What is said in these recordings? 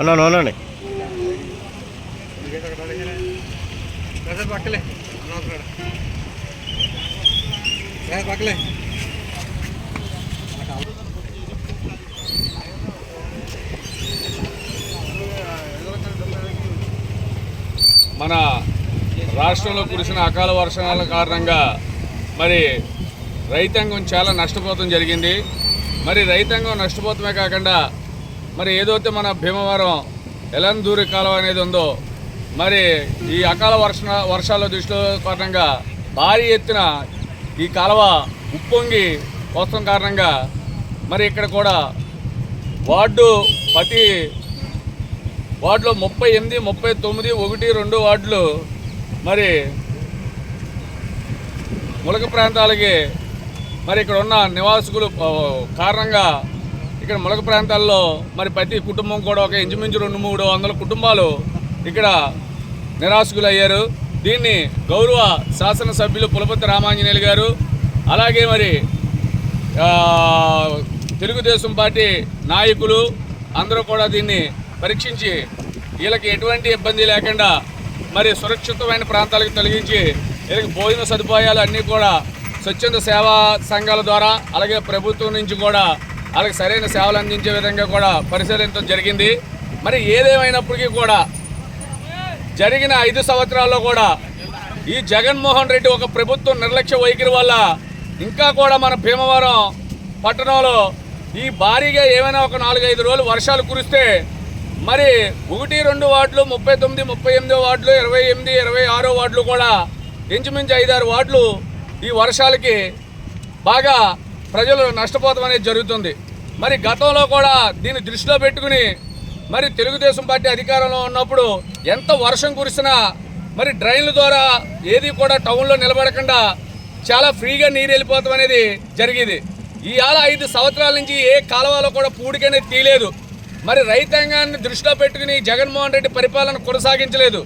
ఉన్నాను అవునండి పక్కలే. పక్కలే. మన రాష్ట్రంలో కురిసిన అకాల వర్షాల కారణంగా మరి రైతాంగం చాలా నష్టపోతం జరిగింది. మరి రైతాంగం నష్టపోతమే కాకుండా మరి ఏదైతే మన భీమవరం ఎలందూరి కాలువ అనేది ఉందో మరి ఈ అకాల వర్ష వర్షాల దృష్టిలో కారణంగా భారీ ఎత్తున ఈ కాలువ ఉప్పొంగి వస్తున్న కారణంగా మరి ఇక్కడ కూడా వార్డు ప్రతి వార్డులో ముప్పై ఎనిమిది ముప్పై తొమ్మిది ఒకటి రెండు వార్డులు మరి ములక ప్రాంతాలకి మరి ఇక్కడ ఉన్న నివాసుకులు కారణంగా ఇక్కడ ములక ప్రాంతాల్లో మరి ప్రతి కుటుంబం కూడా ఒక ఇంచుమించు రెండు మూడు వందల కుటుంబాలు ఇక్కడ నిరాశకులయ్యారు. దీన్ని గౌరవ శాసనసభ్యులు పులపతి రామాంజనేయులు గారు అలాగే మరి తెలుగుదేశం పార్టీ నాయకులు అందరూ కూడా దీన్ని పరీక్షించి వీళ్ళకి ఎటువంటి ఇబ్బంది లేకుండా మరి సురక్షితమైన ప్రాంతాలకు తొలగించి వీళ్ళకి భోజన సదుపాయాలు అన్నీ కూడా స్వచ్ఛంద సేవా సంఘాల ద్వారా అలాగే ప్రభుత్వం నుంచి కూడా వాళ్ళకి సరైన సేవలు అందించే విధంగా కూడా పరిశీలించడం జరిగింది. మరి ఏదేమైనప్పటికీ కూడా జరిగిన ఐదు సంవత్సరాల్లో కూడా ఈ జగన్మోహన్ రెడ్డి ఒక ప్రభుత్వం నిర్లక్ష్య వైఖరి వల్ల ఇంకా కూడా మన భీమవరం పట్టణంలో ఈ భారీగా ఏమైనా ఒక నాలుగైదు రోజులు వర్షాలు కురిస్తే మరి ఒకటి రెండు వార్డులు ముప్పై తొమ్మిది ముప్పై ఎనిమిదో వార్డులు ఇరవై ఎనిమిది ఇరవై ఆరో వార్డులు కూడా ఇంచుమించు ఐదారు వార్డులు ఈ వర్షాలకి బాగా ప్రజలు నష్టపోవడం అనేది జరుగుతుంది. మరి గతంలో కూడా దీన్ని దృష్టిలో పెట్టుకుని మరి తెలుగుదేశం పార్టీ అధికారంలో ఉన్నప్పుడు ఎంత వర్షం కురిసినా మరి డ్రైన్ల ద్వారా ఏది కూడా టౌన్లో నిలబడకుండా చాలా ఫ్రీగా నీరు వెళ్ళిపోతాం అనేది జరిగేది. ఇవాళ ఐదు సంవత్సరాల నుంచి ఏ కాలువలో కూడా పూడికనేది తీయలేదు. మరి రైతాంగాన్ని దృష్టిలో పెట్టుకుని జగన్మోహన్ రెడ్డి పరిపాలన కొనసాగించలేదు.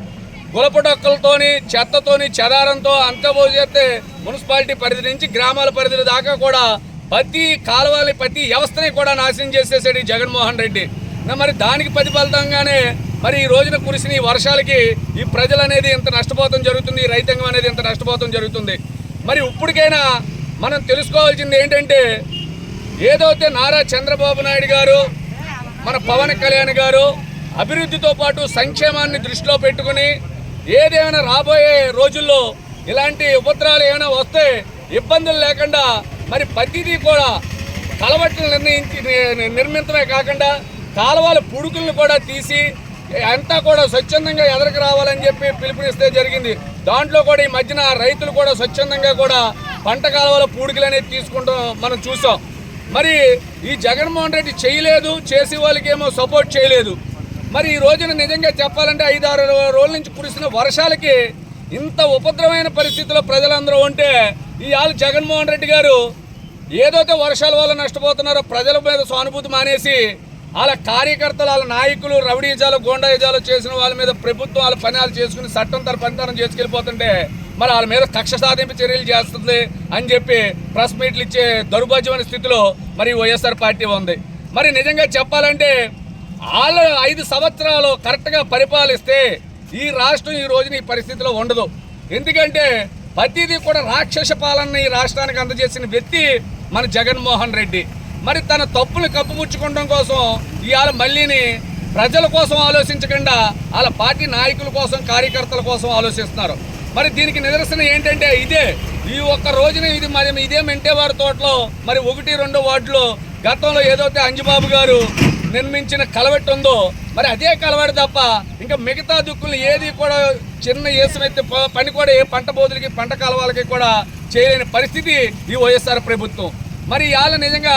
గులపటొక్కలతోని చెత్తతోని చెదారంతో అంతబో చేస్తే మున్సిపాలిటీ పరిధి నుంచి గ్రామాల పరిధుల దాకా కూడా ప్రతి కాలువని ప్రతి వ్యవస్థని కూడా నాశనం చేసేసాడు ఈ జగన్మోహన్ రెడ్డి. మరి దానికి ప్రతిఫలితంగానే మరి ఈ రోజున కురిసిన ఈ వర్షాలకి ఈ ప్రజలు అనేది ఇంత నష్టపోతం జరుగుతుంది ఈ రైతాంగం అనేది ఇంత నష్టపోతం జరుగుతుంది. మరి ఇప్పటికైనా మనం తెలుసుకోవాల్సింది ఏంటంటే ఏదైతే నారా చంద్రబాబు నాయుడు గారు మన పవన్ కళ్యాణ్ గారు అభివృద్ధితో పాటు సంక్షేమాన్ని దృష్టిలో పెట్టుకుని ఏదేమైనా రాబోయే రోజుల్లో ఇలాంటి ఉపద్రవాలు ఏమైనా వస్తే ఇబ్బందులు లేకుండా మరి ప్రతిదీ కూడా కలవట్లు నిర్ణయించి నిర్మితమే నిర్మించడమే కాకుండా కాలువల పుడుకులను కూడా తీసి అంతా కూడా స్వచ్ఛందంగా ఎదరికి రావాలని చెప్పి పిలుపునిస్తే జరిగింది. దాంట్లో కూడా ఈ మధ్యన రైతులు కూడా స్వచ్ఛందంగా కూడా పంట కాలువల పూడికలు అనేది తీసుకుంటాం మనం చూసాం. మరి ఈ జగన్మోహన్ రెడ్డి చేయలేదు చేసే వాళ్ళకి ఏమో సపోర్ట్ చేయలేదు. మరి ఈ రోజున నిజంగా చెప్పాలంటే ఐదారు రోజుల నుంచి కురిసిన వర్షాలకి ఇంత ఉపద్రవమైన పరిస్థితిలో ప్రజలందరూ ఉంటే ఇవాళ జగన్మోహన్ రెడ్డి గారు ఏదైతే వర్షాల వల్ల నష్టపోతున్నారో ప్రజల మీద సానుభూతి మానేసి వాళ్ళ కార్యకర్తలు వాళ్ళ నాయకులు రౌడీజాలు గోండాయిజాలు చేసిన వాళ్ళ మీద ప్రభుత్వం వాళ్ళ పనాలు చేసుకుని చట్టం తన పనితనం చేసుకెళ్ళిపోతుంటే మరి వాళ్ళ మీద కక్ష సాధింపు చర్యలు చేస్తుంది అని చెప్పి ప్రెస్ మీట్లు ఇచ్చే దౌర్భాగ్యమైన స్థితిలో మరి వైఎస్ఆర్ పార్టీ ఉంది. మరి నిజంగా చెప్పాలంటే వాళ్ళ ఐదు సంవత్సరాలు కరెక్ట్గా పరిపాలిస్తే ఈ రాష్ట్రం ఈ రోజున ఈ పరిస్థితిలో ఉండదు. ఎందుకంటే ప్రతిదీ కూడా రాక్షస పాలన ఈ రాష్ట్రానికి అందజేసిన వ్యక్తి మన జగన్మోహన్ రెడ్డి. మరి తన తప్పులు కప్పుపుచ్చుకోవడం కోసం ఇవాళ మళ్ళీని ప్రజల కోసం ఆలోచించకుండా వాళ్ళ పార్టీ నాయకుల కోసం కార్యకర్తల కోసం ఆలోచిస్తున్నారు. మరి దీనికి నిదర్శనం ఏంటంటే ఇదే. ఈ ఒక్క రోజున ఇది మరి ఇదే మెంటేవారి తోటలో మరి ఒకటి రెండు వార్డులో గతంలో ఏదైతే అంజుబాబు గారు నిర్మించిన కలవెట్టు ఉందో మరి అదే కలవెట్టు తప్ప ఇంకా మిగతా దుక్కులు ఏది కూడా చిన్న ఏసునైతే పని కూడా ఏ పంట బోధులకి పంట కలవాలకి కూడా చేయలేని పరిస్థితి ఈ వైఎస్ఆర్ ప్రభుత్వం. మరి ఇవాళ నిజంగా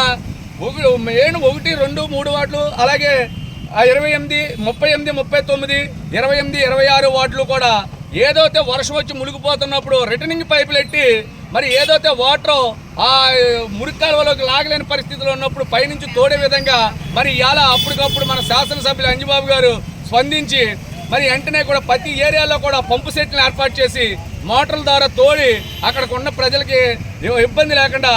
ఒకటి మెయిన్ ఒకటి రెండు మూడు వార్డులు అలాగే ఇరవై ఎనిమిది ముప్పై ఎనిమిది ముప్పై తొమ్మిది ఇరవై ఎనిమిది ఇరవై ఆరు వార్డులు కూడా ఏదైతే వర్షం వచ్చి మునిగిపోతున్నప్పుడు రిటర్నింగ్ పైపులు ఎట్టి మరి ఏదైతే వాటర్ ఆ మురికాలువలోకి లాగలేని పరిస్థితిలో ఉన్నప్పుడు పైనుంచి తోడే విధంగా మరి ఇలా అప్పటికప్పుడు మన శాసనసభ్యులు అంజబాబు గారు స్పందించి మరి వెంటనే కూడా ప్రతి ఏరియాలో కూడా పంపు సెట్లను ఏర్పాటు చేసి మోటార్ల ద్వారా తోడి అక్కడికి ఉన్న ప్రజలకి ఇబ్బంది లేకుండా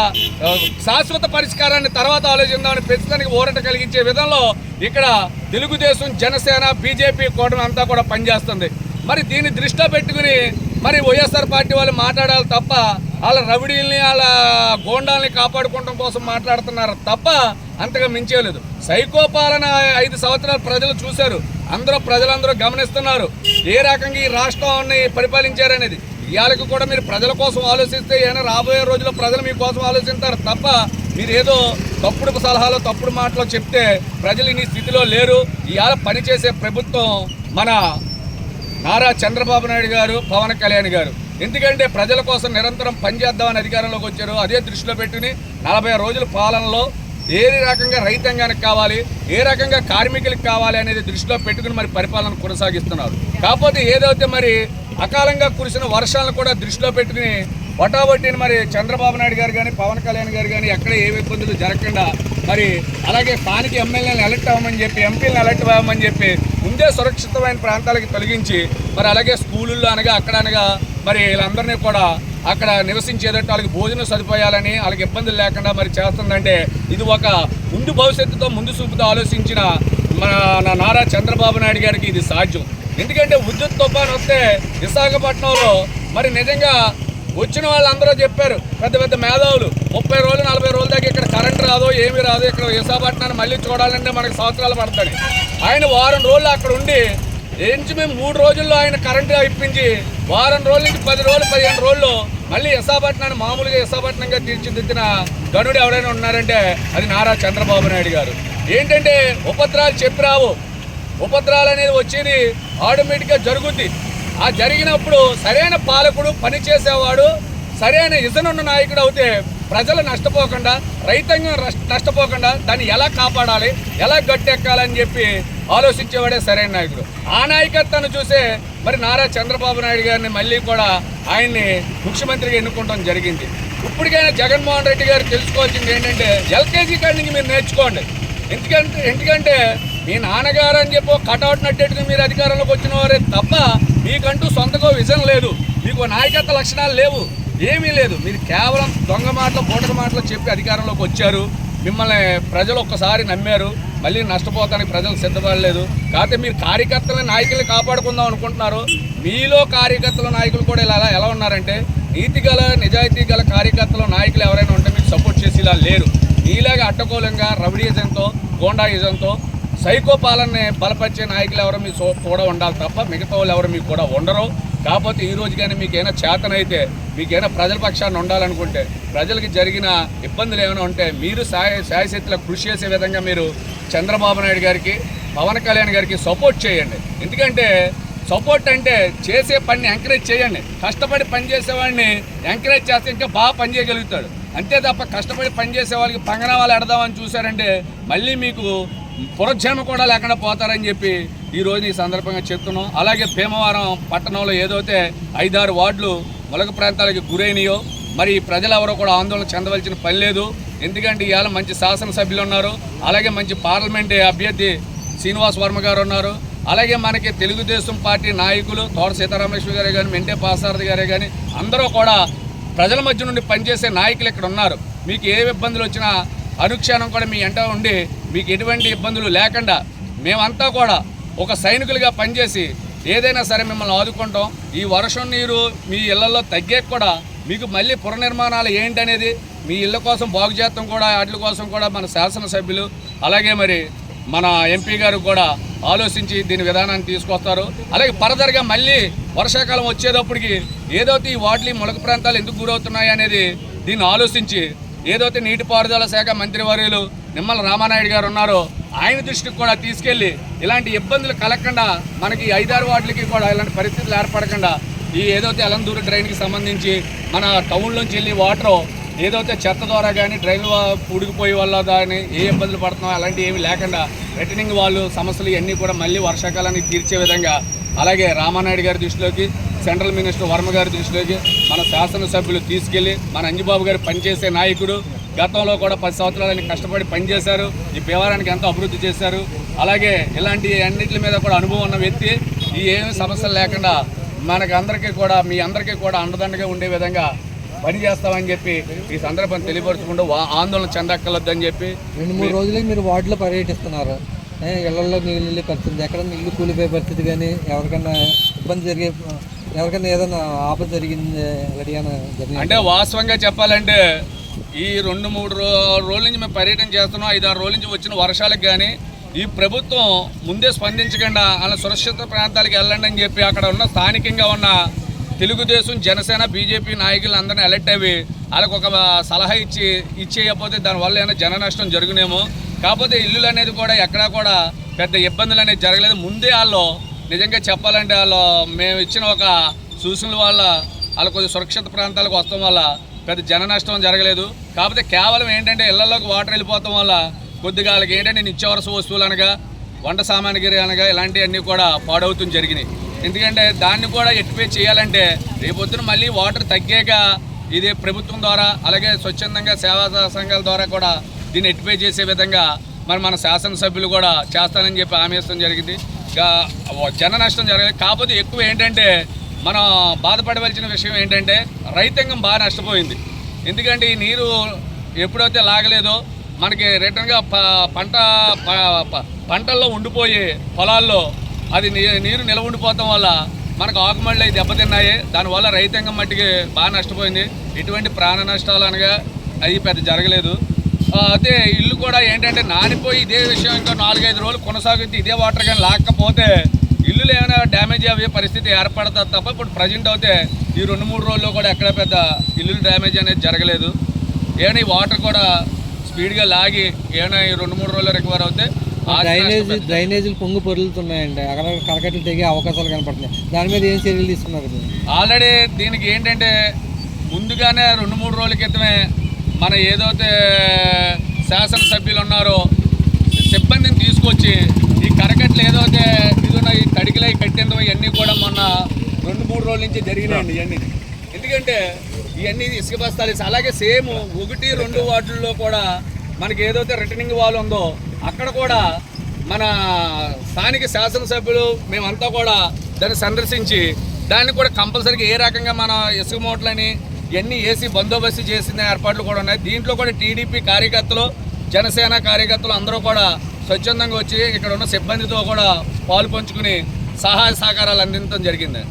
శాశ్వత పరిష్కారాన్ని తర్వాత ఆలోచిద్దామని ప్రస్తుతానికి ఊరట కలిగించే విధంలో ఇక్కడ తెలుగుదేశం జనసేన బీజేపీ కూటమి అంతా కూడా పనిచేస్తుంది. మరి దీన్ని దృష్టిలో పెట్టుకుని మరి వైఎస్ఆర్ పార్టీ వాళ్ళు మాట్లాడాలి తప్ప వాళ్ళ రవిడీల్ని వాళ్ళ గోండాల్ని కాపాడుకోవడం కోసం మాట్లాడుతున్నారు తప్ప అంతగా మించేయలేదు. సైకో పాలన ఐదు సంవత్సరాలు ప్రజలు చూశారు. అందరూ ప్రజలందరూ గమనిస్తున్నారు. ఏ రకంగా ఈ రాష్ట్రాన్ని పరిపాలించారనేది. ఇవాళకి కూడా మీరు ప్రజల కోసం ఆలోచిస్తే ఏమైనా రాబోయే రోజుల్లో ప్రజలు మీకోసం ఆలోచిస్తారు తప్ప మీరు ఏదో తప్పుడు సలహాలు తప్పుడు మాటలు చెప్తే ప్రజలు ఈ స్థితిలో లేరు. ఇవాళ పనిచేసే ప్రభుత్వం మన నారా చంద్రబాబు నాయుడు గారు పవన్ కళ్యాణ్ గారు. ఎందుకంటే ప్రజల కోసం నిరంతరం పనిచేద్దామని అధికారంలోకి వచ్చారు. అదే దృష్టిలో పెట్టుకుని నలభై రోజుల పాలనలో ఏ రకంగా రైతాంగానికి కావాలి ఏ రకంగా కార్మికులకు కావాలి అనేది దృష్టిలో పెట్టుకుని మరి పరిపాలన కొనసాగిస్తున్నారు. కాకపోతే ఏదైతే మరి అకాలంగా కురిసిన వర్షాలను కూడా దృష్టిలో పెట్టుకుని వటాబట్టిని మరి చంద్రబాబు నాయుడు గారు కానీ పవన్ కళ్యాణ్ గారు కానీ ఎక్కడ ఏ ఇబ్బందులు జరగకుండా మరి అలాగే స్థానిక ఎమ్మెల్యేలను ఎలక్ట్ అవ్వమని చెప్పి ఎంపీలను ఎలక్ట్ అవ్వమని చెప్పి ముందే సురక్షితమైన ప్రాంతాలకు తొలగించి మరి అలాగే స్కూళ్ళల్లో అనగా అక్కడ అనగా మరి వీళ్ళందరినీ కూడా అక్కడ నివసించేటట్టు వాళ్ళకి భోజనం సదుపాయాలని వాళ్ళకి ఇబ్బందులు లేకుండా మరి చేస్తుందంటే ఇది ఒక ముందు భవిష్యత్తుతో ముందు చూపుతో ఆలోచించిన మన నా- నారా చంద్రబాబు నాయుడు గారికి ఇది సాధ్యం. ఎందుకంటే విద్యుత్ తుఫాన్ వస్తే విశాఖపట్నంలో మరి నిజంగా వచ్చిన వాళ్ళందరూ చెప్పారు పెద్ద పెద్ద మేధావులు ముప్పై రోజులు నలభై రోజుల దాకా ఇక్కడ కరెంట్ రాదు ఏమీ రాదు ఇక్కడ విశాఖపట్నాన్ని మళ్ళీ చూడాలంటే మనకి సంవత్సరాలు పడతాయి. ఆయన వారం రోజులు అక్కడ ఉండి ఏంచి మేము మూడు రోజుల్లో ఆయన కరెంటు ఇప్పించి వారం రోజుల నుంచి పది రోజులు పదిహేను రోజులు మళ్ళీ విశాఖపట్నాన్ని మామూలుగా విశాఖపట్నంగా తీర్చిదిద్దిన గనుడు ఎవరైనా ఉన్నారంటే అది నారా చంద్రబాబు నాయుడు గారు. ఏంటంటే ఉపద్రాలు చెప్పి రావు. ఉపద్రాలు అనేది వచ్చేది ఆటోమేటిక్గా జరుగుద్ది. ఆ జరిగినప్పుడు సరైన పాలకుడు పనిచేసేవాడు సరైన ఇజనున్న నాయకుడు అవుతే ప్రజలు నష్టపోకుండా రైతాంగం నష్టపోకుండా దాన్ని ఎలా కాపాడాలి ఎలా గట్టెక్కాలని చెప్పి ఆలోచించేవాడే సరైన నాయకుడు. ఆ నాయకత్వాన్ని చూసే మరి నారా చంద్రబాబు నాయుడు గారిని మళ్ళీ కూడా ఆయన్ని ముఖ్యమంత్రిగా ఎన్నుకోవడం జరిగింది. ఇప్పటికైనా జగన్మోహన్ రెడ్డి గారు తెలుసుకోవాల్సింది ఏంటంటే ఎల్కేజీ కాడి నుంచి మీరు నేర్చుకోండి. ఎందుకంటే ఎందుకంటే మీ నాన్నగారు అని చెప్పి కటౌట్ నట్టేట్టుగా మీరు అధికారంలోకి వచ్చిన వారే తప్ప మీకంటూ సొంతగా విజన్ లేదు. మీకు నాయకత్వ లక్షణాలు లేవు. ఏమీ లేదు. మీరు కేవలం దొంగ మాటలు పూటక మాటలు చెప్పి అధికారంలోకి వచ్చారు. మిమ్మల్ని ప్రజలు ఒక్కసారి నమ్మారు. మళ్ళీ నష్టపోతానికి ప్రజలు సిద్ధపడలేదు. కాకపోతే మీరు కార్యకర్తల నాయకుల్ని కాపాడుకుందాం అనుకుంటున్నారు. మీలో కార్యకర్తల నాయకులు కూడా ఇలా ఎలా ఉన్నారంటే నీతి గల నిజాయితీ గల కార్యకర్తలు నాయకులు ఎవరైనా ఉంటే మీకు సపోర్ట్ చేసి ఇలా లేరు. మీలాగా అడ్డగోలంగా రౌడీజంతో గోండాయిజంతో సైకో పాలనని బలపరిచే నాయకులు ఎవరు మీ కూడా ఉండాలి తప్ప మిగతా వాళ్ళు ఎవరు మీకు కూడా ఉండరు. కాకపోతే ఈ రోజు కానీ మీకు చేతనైతే మీకు ప్రజల పక్షాన్ని ఉండాలనుకుంటే ప్రజలకి జరిగిన ఇబ్బందులు ఏమైనా ఉంటే మీరు సాయ శాయశక్తిలో కృషి చేసే విధంగా మీరు చంద్రబాబు నాయుడు గారికి పవన్ కళ్యాణ్ గారికి సపోర్ట్ చేయండి. ఎందుకంటే సపోర్ట్ అంటే చేసే పనిని ఎంకరేజ్ చేయండి. కష్టపడి పని చేసేవాడిని ఎంకరేజ్ చేస్తే ఇంకా బాగా పని చేయగలుగుతాడు. అంతే తప్ప కష్టపడి పని చేసే వాళ్ళకి వాళ్ళు ఎడదామని చూశారంటే మళ్ళీ మీకు పునర్జన్మ కూడా లేకుండా పోతారని చెప్పి ఈరోజు ఈ సందర్భంగా చెప్తున్నాం. అలాగే భీమవరం పట్టణంలో ఏదైతే ఐదారు వార్డులు మొలక ప్రాంతాలకు గురైనయో మరి ప్రజలు ఎవరో కూడా ఆందోళన చెందవలసిన పని లేదు. ఎందుకంటే ఇవాళ మంచి శాసనసభ్యులు ఉన్నారు. అలాగే మంచి పార్లమెంట్ అభ్యర్థి శ్రీనివాస్ వర్మ గారు ఉన్నారు. అలాగే మనకి తెలుగుదేశం పార్టీ నాయకులు తోట సీతారామేశ్వర గారే కానీ మెంటే పాసారథి గారే కానీ అందరూ కూడా ప్రజల మధ్య నుండి పనిచేసే నాయకులు ఇక్కడ ఉన్నారు. మీకు ఏ ఇబ్బందులు వచ్చినా అనుక్షణం కూడా మీ ఎంట ఉండి మీకు ఎటువంటి ఇబ్బందులు లేకుండా మేమంతా కూడా ఒక సైనికులుగా పనిచేసి ఏదైనా సరే మిమ్మల్ని ఆదుకుంటాం. ఈ వర్షం నీరు మీ ఇళ్ళలో తగ్గే కూడా మీకు మళ్ళీ పునర్నిర్మాణాలు ఏంటనేది మీ ఇళ్ళ కోసం బాగు చేస్తాం కూడా వాటి కోసం కూడా మన శాసనసభ్యులు అలాగే మరి మన ఎంపీ గారు కూడా ఆలోచించి దీని విధానాన్ని తీసుకొస్తారు. అలాగే ఫర్దర్గా మళ్ళీ వర్షాకాలం వచ్చేటప్పటికి ఏదైతే ఈ వాటిని మొలక ప్రాంతాలు ఎందుకు గురవుతున్నాయి అనేది దీన్ని ఆలోచించి ఏదైతే నీటిపారుదల శాఖ మంత్రివర్యులు నిమ్మల రామానాయుడు గారు ఉన్నారో. ఆయన దృష్టికి కూడా తీసుకెళ్ళి ఇలాంటి ఇబ్బందులు కలగకుండా మనకి ఐదారు వాటికి కూడా ఇలాంటి పరిస్థితులు ఏర్పడకుండా ఈ ఏదైతే అలందూరు డ్రైన్కి సంబంధించి మన టౌన్లోంచి వెళ్ళి వాటర్ ఏదైతే చెత్త ద్వారా కానీ డ్రైన్ ఉడికిపోయే వల్ల కానీ ఏ ఇబ్బందులు పడుతున్నాం అలాంటివి ఏమి లేకుండా రిటర్నింగ్ వాళ్ళు సమస్యలు ఇవన్నీ కూడా మళ్ళీ వర్షాకాలానికి తీర్చే విధంగా అలాగే రామానాయుడు గారి దృష్టిలోకి సెంట్రల్ మినిస్టర్ వర్మ గారి దృష్టిలోకి మన శాసనసభ్యులు తీసుకెళ్ళి మన అంజబాబు గారు పనిచేసే నాయకుడు గతంలో కూడా పది సంవత్సరాలని కష్టపడి పనిచేశారు. ఈ వ్యవహారానికి ఎంతో అభివృద్ధి చేశారు. అలాగే ఇలాంటి అన్నిటి మీద కూడా అనుభవం ఉన్న వ్యక్తి. ఈ ఏమి సమస్యలు లేకుండా మనకి అందరికీ కూడా మీ అందరికీ కూడా అండదండగా ఉండే విధంగా పని చేస్తామని చెప్పి ఈ సందర్భం తెలియపరచుకుంటూ ఆందోళన చెందక్కర్లేదని చెప్పి రెండు మూడు రోజులకి మీరు వార్డులో పర్యటిస్తున్నారు. ఇళ్ళలో నీళ్ళు పరిస్థితి ఎక్కడ ఇల్లు కూలిపోయే పరిస్థితి కానీ ఎవరికైనా ఇబ్బంది జరిగే ఎవరికైనా ఏదైనా ఆపద జరిగింది అంటే వాస్తవంగా చెప్పాలంటే ఈ రెండు మూడు రో- రోజుల నుంచి మేము పర్యటన చేస్తున్నాం. ఐదు ఆరు రోజుల నుంచి వచ్చిన వర్షాలకు కానీ ఈ ప్రభుత్వం ముందే స్పందించకుండా అలా సురక్షిత ప్రాంతాలకు వెళ్ళండి అని చెప్పి అక్కడ ఉన్న స్థానికంగా ఉన్న తెలుగుదేశం జనసేన బీజేపీ నాయకులు అందరినీ అలర్ట్ అవి వాళ్ళకు ఒక సలహా ఇచ్చి ఇచ్చేయకపోతే దానివల్ల ఏమైనా జన నష్టం జరుగునేమో. కాకపోతే ఇల్లులు అనేది కూడా ఎక్కడా కూడా పెద్ద ఇబ్బందులు అనేది జరగలేదు. ముందే వాళ్ళు నిజంగా చెప్పాలంటే వాళ్ళు మేము ఇచ్చిన ఒక సూచనల వల్ల వాళ్ళు కొద్దిగా సురక్షిత ప్రాంతాలకు వస్తాం వల్ల పెద్ద జన నష్టం జరగలేదు. కాకపోతే కేవలం ఏంటంటే ఇళ్ళలోకి వాటర్ వెళ్ళిపోవడం వల్ల కొద్దిగా వాళ్ళకి ఏంటంటే నిత్యావసర వస్తువులు అనగా వంట సామాన్గిరి అనగా ఇలాంటివన్నీ కూడా పాడవుతుంది జరిగినాయి. ఎందుకంటే దాన్ని కూడా ఎట్టిపే చేయాలంటే రేపొద్దున మళ్ళీ వాటర్ తగ్గాక ఇది ప్రభుత్వం ద్వారా అలాగే స్వచ్ఛందంగా సేవా సంఘాల ద్వారా కూడా దీన్ని ఎట్టిపే చేసే విధంగా మరి మన శాసనసభ్యులు కూడా చేస్తానని చెప్పి హామీ ఇస్తాం జరిగింది జన నష్టం జరగలేదు. కాకపోతే ఎక్కువ ఏంటంటే మనం బాధపడవలసిన విషయం ఏంటంటే రైతాంగం బాగా నష్టపోయింది. ఎందుకంటే ఈ నీరు ఎప్పుడైతే లాగలేదో మనకి రిటర్న్గా పంట పంటల్లో ఉండిపోయి పొలాల్లో అది నీ- నీరు నిలవ ఉండిపోవటం వల్ల మనకు ఆకుమళ్ళు అవి దెబ్బతిన్నాయి. దానివల్ల రైతాంగం మట్టికి బాగా నష్టపోయింది. ఎటువంటి ప్రాణ నష్టాలు అనగా అవి పెద్ద జరగలేదు. అయితే ఇల్లు కూడా ఏంటంటే నానిపోయి ఇదే విషయం ఇంకా నాలుగైదు రోజులు కొనసాగుతుంది ఇదే వాటర్ కానీ లేకపోతే ఇల్లులు ఏమైనా డ్యామేజ్ అయ్యే పరిస్థితి ఏర్పడుతుంది తప్ప ఇప్పుడు ప్రజెంట్ అయితే ఈ రెండు మూడు రోజుల్లో కూడా ఎక్కడ పెద్ద ఇల్లులు డ్యామేజ్ అనేది జరగలేదు. ఏమైనా ఈ వాటర్ కూడా స్పీడ్గా లాగి ఏమైనా ఈ రెండు మూడు రోజులు రికవర్ అవుతే డ్రైనేజ్ డ్రైనేజీలు పొంగు పొరులుతున్నాయండి. అక్కడ కరకట్టలు తెగే అవకాశాలు కనపడుతున్నాయి. దాని మీద ఏం చర్యలు తీసుకున్నారు? ఆల్రెడీ దీనికి ఏంటంటే ముందుగానే రెండు మూడు రోజుల క్రితమే మన ఏదైతే శాసనసభ్యులు ఉన్నారో సిబ్బందిని తీసుకొచ్చి ఈ కరకట్లు ఏదైతే ఇది ఉన్న ఈ తడికిలై కట్టేందుకు ఇవన్నీ కూడా మొన్న రెండు మూడు రోజుల నుంచి జరిగినాయండి ఇవన్నీ. ఎందుకంటే ఇవన్నీ ఇసుక బస్తాలు అలాగే సేమ్ ఒకటి రెండు వార్డుల్లో కూడా మనకి ఏదైతే రిటర్నింగ్ వాల్ ఉందో అక్కడ కూడా మన స్థానిక శాసనసభ్యులు మేమంతా కూడా దాన్ని సందర్శించి దాన్ని కూడా కంపల్సరీగా ఏ రకంగా మన ఇసుక మూటలని ఇవన్నీ వేసి బందోబస్తు చేసిన ఏర్పాట్లు కూడా ఉన్నాయి. దీంట్లో కూడా టీడీపీ కార్యకర్తలు జనసేన కార్యకర్తలు అందరూ కూడా స్వచ్ఛందంగా వచ్చి ఇక్కడ ఉన్న సిబ్బందితో కూడా పాలు పంచుకుని సహాయ సహకారాలు అందించడం జరిగింది.